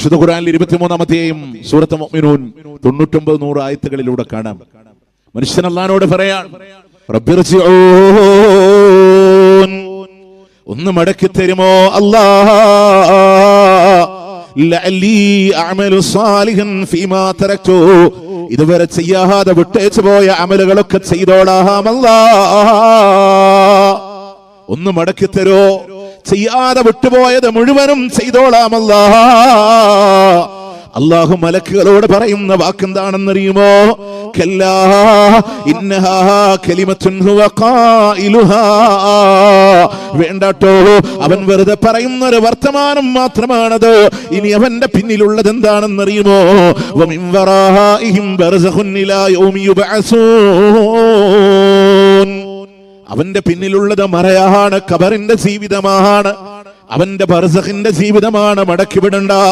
വിശുദ്ധ ഖുറാനിൽ ഇരുപത്തിമൂന്നാമത്തെയും സൂറത്ത് മുഅ്മിനൂൻ തൊണ്ണൂറ്റൊമ്പത് നൂറ് ആയത്തുകളിലൂടെ കാണാം. മനുഷ്യൻ അള്ളഹാനോട് പറയാൻ. ഒന്ന് മടക്കി തരുമോ അല്ലാ? ഇതുവരെ ചെയ്യാതെ വിട്ടേച്ചു പോയ അമലുകളൊക്കെ ചെയ്തോളാമല്ലാ ഒന്ന് മടക്കി തരോ? ചെയ്യാതെ വിട്ടുപോയത് മുഴുവനും ചെയ്തോളാമല്ല. അള്ളാഹു മലക്കുകളോട് പറയുന്ന വാക്കെന്താണെന്നറിയുമോ? കല്ലാ കലിമത്തുൻ ഹുവ ഖായിലുഹാ. വേണ്ടാട്ടോ അവൻ വെറുതെ പറയുന്ന ഒരു വർത്തമാനം മാത്രമാണത്. ഇനി അവന്റെ പിന്നിലുള്ളത് എന്താണെന്നറിയുമോ? വമിൻ വറാഇഹിം ബർസഖുൻ ഇലാ യൗമി അവന്റെ പിന്നിലുള്ളത് മറയാണ് കബറിന്റെ ജീവിതമാണ്. അവന്റെ ബർസഖിന്റെ ജീവിതമാണ് മടക്കിവിടണ്ട.